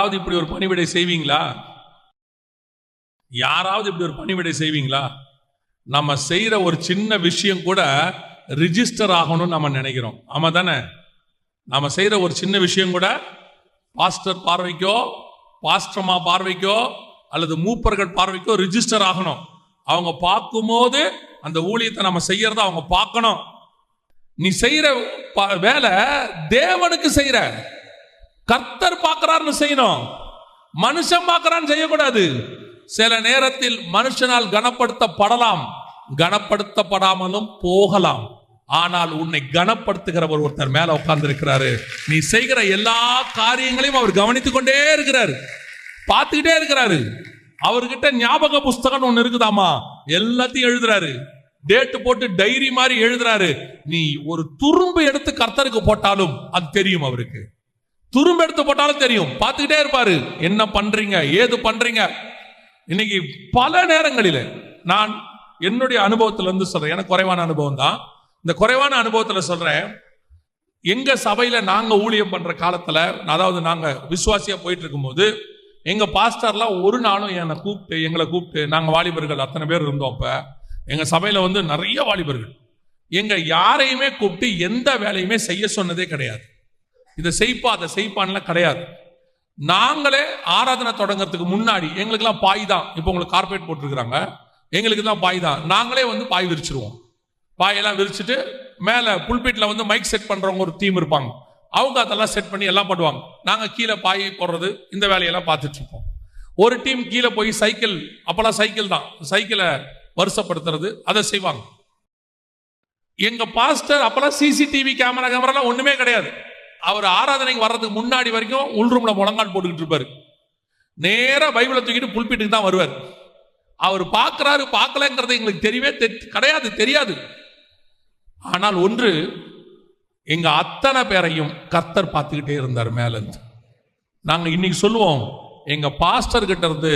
யாராவது இப்படி ஒரு பணிவிடை செய்வீங்களா? யாராவது இப்படி ஒரு பணிவிடை செய்வீங்களா? நம்ம செய்யற ஒரு சின்ன விஷயம் கூட ரிஜிஸ்டர் ஆகணும்னு நம்ம நினைக்கிறோம். ஆமா தானே? நம்ம செய்யற ஒரு சின்ன விஷயம் கூட பாஸ்டர் பார்வைக்கோ பாஸ்டர்மா பார்வைக்கோ அல்லது மூப்பர்கள் பார்வைக்கோ ரிஜிஸ்டர் ஆகணும். அவங்க பார்க்கும்போது அந்த ஊழியத்தை நம்ம செய்யறத அவங்க பார்க்கணும். நீ செய்யற ப- வேலை தேவனுக்கு செய்யற கர்த்தர் பார்க்கறாருன்னு செய்யணும். மனுஷன் பார்க்கறான்னு செய்யக்கூடாது. சில நேரத்தில் மனுஷனால் கனப்படுத்தப்படலாம். கனப்படுத்தப்படாமலும் போகலாம். ஆனால் உன்னை கனப்படுத்துகிறவர் ஒருத்தர் மேல உட்கார்ந்து இருக்கிறாரு நீ செய்கிற எல்லா காரியங்களையும் அவர் கவனித்துக் கொண்டே இருக்கிறாரு. பார்த்துக்கிட்டே இருக்கிறாரு. அவர்கிட்ட ஞாபக புஸ்தகம் ஒன்று இருக்குதாமா எல்லாத்தையும் எழுதுறாரு. டேட்டு போட்டு டைரி மாதிரி எழுதுறாரு. நீ ஒரு துரும்பு எடுத்து கர்த்தருக்கு போட்டாலும் அது தெரியும் அவருக்கு. துரும்பு எடுத்து போட்டாலும் தெரியும். பார்த்துக்கிட்டே இருப்பாரு. என்ன பண்றீங்க? ஏது பண்றீங்க? இன்னைக்கு பல நேரங்களில் நான் என்னுடைய அனுபவத்துல இருந்து சொல்றேன். எனக்கு குறைவான அனுபவம் தான். இந்த குறைவான அனுபவத்துல சொல்றேன். எங்க சபையில நாங்க ஊழியம் பண்ற காலத்துல அதாவது நாங்க விசுவாசியா போயிட்டு இருக்கும்போது எங்க பாஸ்டர்லாம் ஒரு நாளும் என்னை கூப்பிட்டு எங்களை கூப்பிட்டு நாங்க வாலிபர்கள் அத்தனை பேர் இருந்தோம் அப்ப. எங்க சபையில வந்து நிறைய வாலிபர்கள். எங்க யாரையுமே கூப்பிட்டு எந்த வேலையுமே செய்ய சொன்னதே கிடையாது. இதை செய்ப்பா அதை செய்ப்பான்லாம் கிடையாது. நாங்களே ஆராதனை தொடங்கிறதுக்கு முன்னாடி எங்களுக்கெல்லாம் பாய் தான். இப்போ உங்களுக்கு கார்பரேட் போட்டிருக்கிறாங்க. எங்களுக்கு தான் பாய் தான். நாங்களே வந்து பாய் விரிச்சிருவோம். பாயெல்லாம் விரிச்சிட்டு மேலே புல்பீட்டில் வந்து மைக் செட் பண்ணுறவங்க ஒரு டீம் இருப்பாங்க. அவங்க அதெல்லாம் செட் பண்ணி எல்லாம் பண்ணுவாங்க. நாங்கள் கீழே பாய் போடுறது இந்த வேலையெல்லாம் பார்த்துட்டு இருப்போம் ஒரு டீம் கீழே போய் சைக்கிள் அப்போல்லாம் சைக்கிள் தான். சைக்கிளை வருஷப்படுத்துறது அதை செய்வாங்க. எங்கள் பாஸ்டர் அப்போல்லாம் சிசிடிவி கேமரா கேமராலாம் ஒன்றுமே கிடையாது. அவர் ஆராதனைக்கு வர்றதுக்கு முன்னாடி வரைக்கும் உள் ரூம்ல முழங்கால் போட்டுக்கிட்டு இருப்பாரு. நேராக பைபிளை தூக்கிட்டு புல்பீட்டுக்கு தான் வருவார். அவர் பார்க்குறாரு பார்க்கலங்கிறது எங்களுக்கு தெரியவே கிடையாது தெரியாது. ஆனால் ஒன்று எங்க அத்தனை பேரையும் கர்த்தர் பார்த்துக்கிட்டே இருந்தார் மேலேருந்து நாங்கள் இன்னைக்கு சொல்லுவோம் எங்க பாஸ்டர் கிட்ட இருந்து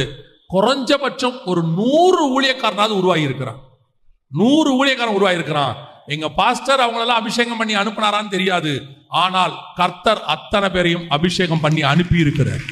குறைஞ்சபட்சம் ஒரு நூறு ஊழியக்காரனாவது உருவாகி இருக்கிறான் நூறு ஊழியக்காரன் உருவாயிருக்கிறான் எங்க பாஸ்டர் அவங்களெல்லாம் அபிஷேகம் பண்ணி அனுப்புனாரான்னு தெரியாது. ஆனால் கர்த்தர் அத்தனை பேரையும் அபிஷேகம் பண்ணி அனுப்பி இருக்கிறார்